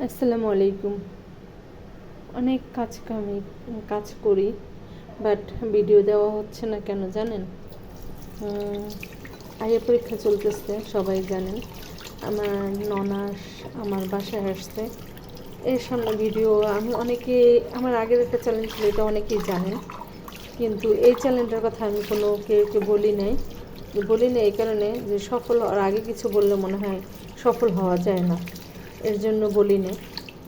আসসালামু আলাইকুম। অনেক কাজ কামি, কাজ করি, বাট ভিডিও দেওয়া হচ্ছে না কেন জানেন? আগে পরীক্ষা চলতেছে, সবাই জানেন। আমার ননাস আমার বাসায় আসছে। এর সামনে ভিডিও, আমি অনেকে, আমার আগের একটা চ্যালেঞ্জ ছিল, এটা অনেকেই জানেন। কিন্তু এই চ্যালেঞ্জের কথা আমি কোনো কেউকে বলি নাই। বলি না এই কারণে যে সফল হওয়ার আগে কিছু বললে মনে হয় সফল হওয়া যায় না। এর জন্য বলি না।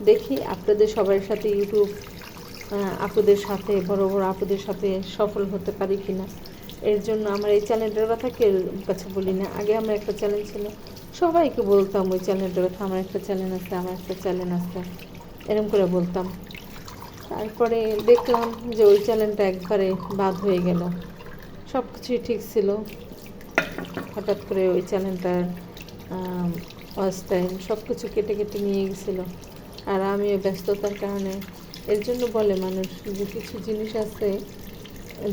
দেখি আপনাদের সবার সাথে ইউটিউব আপুদের সাথে, বড় বড় আপুদের সাথে সফল হতে পারি কি না এর জন্য আমার এই চ্যানেলটার কথা কেউ কাছে বলি না। আগে আমার একটা চ্যানেল ছিল, সবাইকে বলতাম ওই চ্যানেলটার কথা, আমার একটা চ্যানেল আছে, আমার একটা চ্যানেল আছে এরকম করে বলতাম। তারপরে দেখলাম যে ওই চ্যানেলটা একবারে বাদ হয়ে গেল। সব কিছুই ঠিক ছিল। হঠাৎ করে ওই চ্যানেলটার টাইম সব কিছু কেটে কেটে নিয়ে গেছিল। আর আমিও ব্যস্ততার কারণে, এর জন্য বলে মানুষ, যে কিছু জিনিস আছে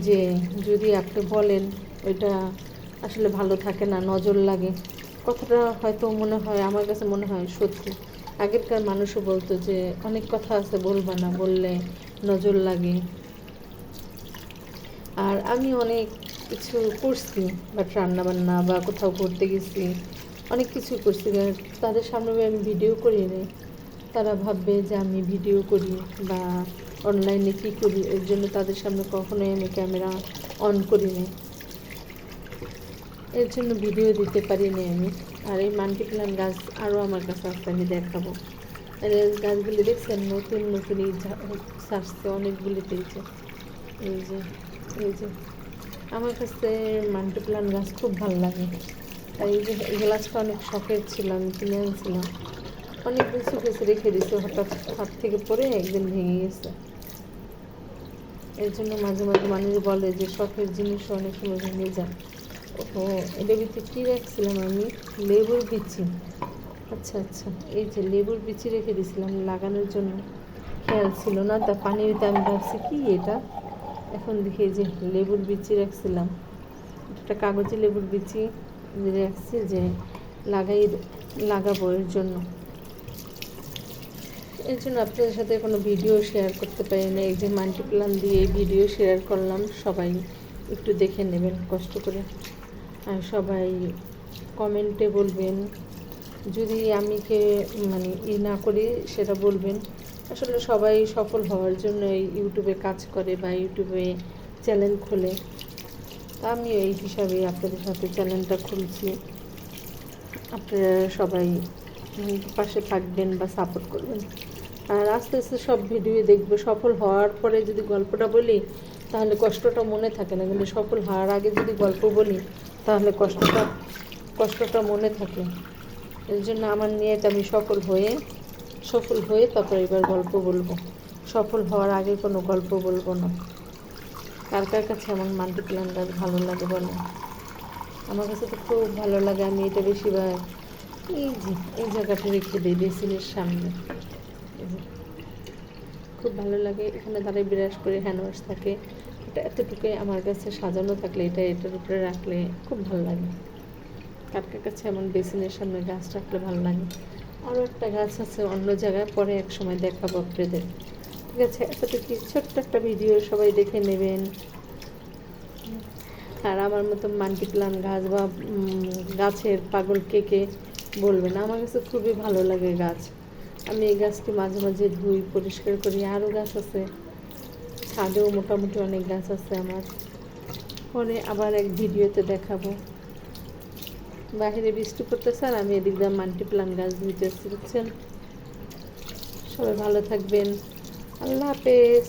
যে যদি আপনি বলেন, ওইটা আসলে ভালো থাকে না, নজর লাগে। কথাটা হয়তো মনে হয়, আমার কাছে মনে হয় সত্যি। আগেরকার মানুষও বলতো যে, অনেক কথা আছে, বলবা না, বললে নজর লাগে। আর আমি অনেক কিছু করছি, বাট রান্না বান্না বা কোথাও ঘুরতে গেছি। অনেক কিছু করছি। তাদের সামনে আমি ভিডিও করি নি তারা ভাববে যে আমি ভিডিও করি বা অনলাইনে কী করি, এর জন্য তাদের সামনে কখনোই আমি ক্যামেরা অন করি নি এর জন্য ভিডিও দিতে পারি নি আমি। আর এই মাল্টি প্লান গাছ আরও আমার কাছে আসতে আমি দেখাবো। আর এই গাছগুলি দেখছেন, নতুন নতুন এই সারছে অনেকগুলি পেয়েছে। এই যে এই যে। আমার কাছে মাল্টি প্লান গাছ খুব ভালো লাগে। তাই এই যে গাছটা অনেক শখের ছিল, আমি কিনে আনছিলাম। অনেক দিন শুকেছে রেখে দিয়েছে, হঠাৎ হাত থেকে পড়ে একদিন ভেঙে গেছে। এর জন্য মাঝে মাঝে মানুষ বলে যে শখের জিনিস অনেক সময় ভেঙে যায়। ও, এটার ভিতরে কী রাখছিলাম আমি? লেবুর বিচি। আচ্ছা আচ্ছা এই যে লেবুর বিচি রেখে দিয়েছিলাম, লাগানোর জন্য। খেয়াল ছিল না, তা পানিতে আমি ভাবছি, কি এটা? এখন দেখি যে লেবুর বিচি রাখছিলাম। একটা কাগজে লেবুর বিচি। রাখছি যে লাগাই লাগাবো এর জন্য। এর জন্য আপনাদের সাথে কোনো ভিডিও শেয়ার করতে পারি না। এই যে মাল্টি প্ল্যান দিয়ে ভিডিও শেয়ার করলাম, সবাই একটু দেখে নেবেন, কষ্ট করে। আর সবাই কমেন্টে বলবেন। যদি আমি কে মানে ই না করি, সেটা বলবেন। আসলে সবাই সফল হওয়ার জন্য ইউটিউবে কাজ করে বা ইউটিউবে চ্যানেল খোলে। তা আমি এই হিসাবে আপনাদের সাথে চ্যানেলটা খুলছি। আপনারা সবাই পাশে থাকবেন বা সাপোর্ট করবেন। আর আস্তে আস্তে সব ভিডিও দেখব। সফল হওয়ার পরে যদি গল্পটা বলি, তাহলে কষ্টটা মনে থাকে না। কিন্তু সফল হওয়ার আগে যদি গল্প বলি, তাহলে কষ্টটা কষ্টটা মনে থাকে। এর জন্য আমার নিয়ে আমি সফল হয়ে সফল হয়ে তারপর এবার গল্প বলব। সফল হওয়ার আগে কোনো গল্প বলব না। কার কার কাছে এমন মাল্টি প্ল্যান গাছ ভালো লাগে বলো? আমার কাছে তো খুব ভালো লাগে, আমি এটা বেশিরভাগ এই যে, এই জায়গাটা রেখে দিই, বেসিনের সামনে। খুব ভালো লাগে, এখানে দাঁড়িয়ে বিরাজ করে হ্যান্ডওয়াশ থাকে। এটা এতটুকুই আমার কাছে সাজানো থাকলে, এটা এটার উপরে রাখলে খুব ভালো লাগে। কার কাছে এমন বেসিনের সামনে গাছ রাখলে ভালো লাগে? আরও একটা গাছ আছে, অন্য জায়গায় পরে এক সময় দেখাবো আপনাদের। ঠিক আছে এতটুকু ছোট্ট একটা ভিডিও সবাই দেখে নেবেন। আর আমার মতো মাল্টি প্লান গাছ বা গাছের পাগল কে কে বলবেন? আমার কাছে খুবই ভালো লাগে গাছ। আমি এই গাছটি মাঝে মাঝে ধুই, পরিষ্কার করি। আরও গাছ আছে। ছাদেও মোটামুটি অনেক গাছ আছে আমার। পরে আবার এক ভিডিওতে দেখাবো। বাইরে বৃষ্টি পড়তেছে আর আমি এদিক দিয়ে মাল্টি প্লান গাছ ধুইতেছি, বুঝছেন? সবাই ভালো থাকবেন। আল্লাহ হাফেজ